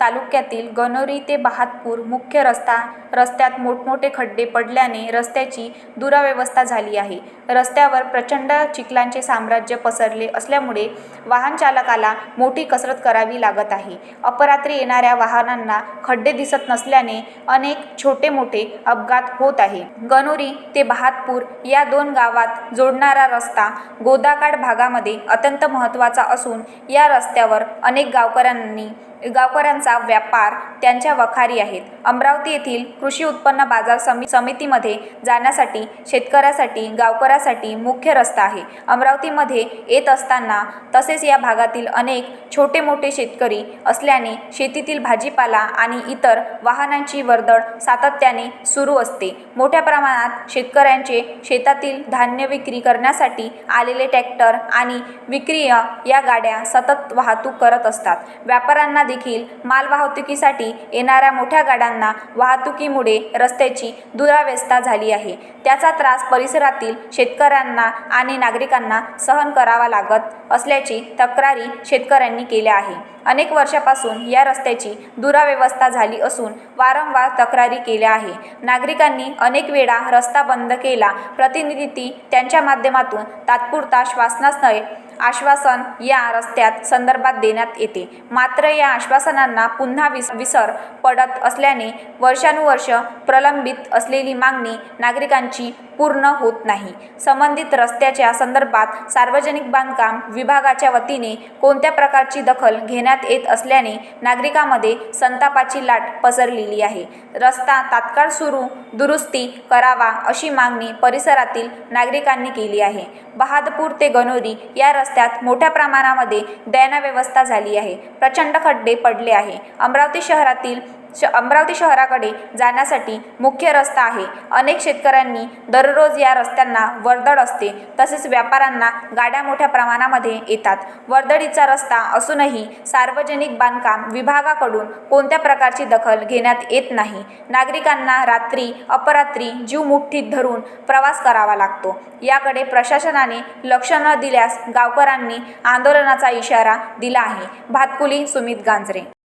तालुक्यातील गणोरी ते बहादपूर मुख्य रस्ता रस्त्यात मोठमोठे खड्डे पडल्याने रस्त्याची दुरावस्था झाली आहे. रस्त्यावर प्रचंड चिखलांचे साम्राज्य पसरले असल्यामुळे वाहनचालकाला मोठी कसरत करावी लागत आहे. अपरात्री येणाऱ्या वाहनांना खड्डे दिसत नसल्याने अनेक छोटे मोठे अपघात होत आहे. गणोरी ते बहादपूर या दोन गावात जोडणारा रस्ता गोदाकाड भागामध्ये अत्यंत महत्त्वाचा असून या रस्त्यावर अनेक गावकऱ्यांनी शेतकऱ्यांचा व्यापार त्यांच्या वखारी आहेत. अमरावती येथील कृषी उत्पन्न बाजार समि समितीमध्ये जाण्यासाठी शेतकऱ्यासाठी गावकऱ्यासाठी मुख्य रस्ता आहे. अमरावतीमध्ये येत असताना तसेच या भागातील अनेक छोटे मोठे शेतकरी असल्याने शेतीतील भाजीपाला आणि इतर वाहनांची वर्दळ सातत्याने सुरू असते. मोठ्या प्रमाणात शेतकऱ्यांचे शेतातील धान्य विक्री करण्यासाठी आलेले ट्रॅक्टर आणि विक्रीय या गाड्या सतत वाहतूक करत असतात. व्यापाऱ्यांना देखील मालवाहतुकीसाठी येणाऱ्या मोठ्या गाड्यांना वाहतुकीमुळे रस्त्याची दुरावस्था झाली आहे. त्याचा त्रास परिसरातील शेतकऱ्यांना आणि नागरिकांना सहन करावा लागत असल्याची तक्रारी शेतकऱ्यांनी केल्या आहे. अनेक वर्षापासून या रस्त्याची दुरावस्था झाली असून वारंवार तक्रारी केल्या आहे. नागरिकांनी अनेक वेळा रस्ता बंद केला. प्रतिनिधी त्यांच्या माध्यमातून तात्पुरता श्वासनास्थळे आश्वासन या रस्त्यात संदर्भात देण्यात येते. मात्र या आश्वासनांना पुन्हा विस विसर पडत असल्याने वर्षानुवर्ष प्रलंबित असलेली मागणी नागरिकांची पूर्ण होत नाही. संबंधित रस्त्याच्या संदर्भात सार्वजनिक बांधकाम विभागाच्या वतीने कोणत्या प्रकारची दखल घेण्यात येत असल्याने नागरिकांमध्ये संतापाची लाट पसरलेली आहे. रस्ता तात्काळ सुरू दुरुस्ती करावा अशी मागणी परिसरातील नागरिकांनी केली आहे. बहादपूर ते गणोरी या रस्त्यात मोठ्या प्रमाणामध्ये दयनाव्यवस्था झाली आहे. प्रचंड खड्डे पडले आहे. अमरावती शहरातील श अमरावती शहराकडे जाण्यासाठी मुख्य रस्ता आहे. अनेक शेतकऱ्यांनी दररोज या रस्त्यांना वर्दळ असते. तसेच व्यापाऱ्यांना गाड्या मोठ्या प्रमाणामध्ये येतात. वर्दळीचा रस्ता असूनही सार्वजनिक बांधकाम विभागाकडून कोणत्या प्रकारची दखल घेण्यात येत नाही. नागरिकांना रात्री अपरात्री जीव मुठ्ठीत धरून प्रवास करावा लागतो. याकडे प्रशासनाने लक्ष न दिल्यास गावकऱ्यांनी आंदोलनाचा इशारा दिला आहे. भातकुली सुमित गांजरे.